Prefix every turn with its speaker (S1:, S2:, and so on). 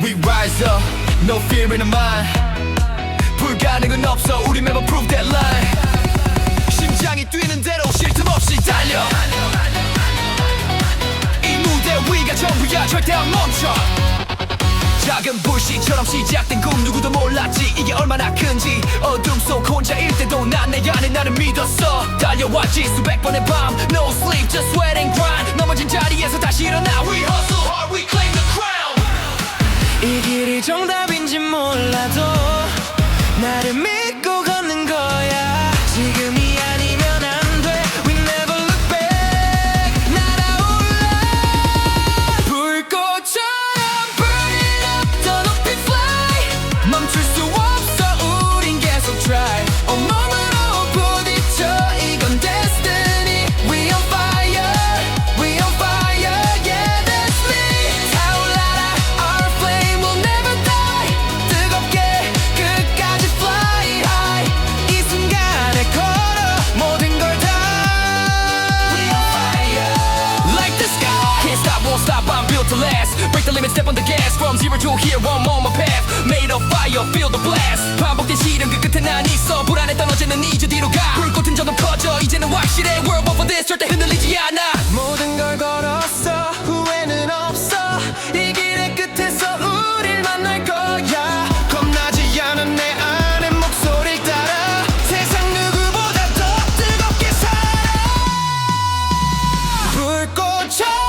S1: We rise up, no fear in the mind. 불가능은 없어. 우리 매번 prove that line. 심장이 뛰는 대로 쉴 틈 없이 달려. 이 무대 위가 전부야. 절대 안 멈춰. 작은 불씨처럼 시작된 꿈 누구도 몰랐지. 이게 얼마나 큰지. 어둠 속 혼자일 때도 난 내 안에 나를 믿었어. 달려왔지 수백 번의 밤. No sleep just sweat and grind. 넘어진 자리에서 다시
S2: 정답인지 몰라도 나를 믿고 걷는 거야. 지금이 아니면 안돼. We never look back. 날아올라. 불꽃처럼 burn it up 더 높이 fly. 멈출 수 limit, step on the gas. From zero to here, one more my path. Made of fire, feel the blast. 반복된 시련 그 끝에 난 있어. 불안했던 어제는 이제 뒤로 가. 불꽃은 점점 커져.
S1: 이제는 확실해. World of this. 절대 흔들리지 않아. 모든 걸 걸었어. 후회는 없어. 이 길의 끝에서 우릴 만날 거야. 겁나지 않은 내 안의 목소리 따라. 세상 누구보다 더 뜨겁게 살아. 불꽃처럼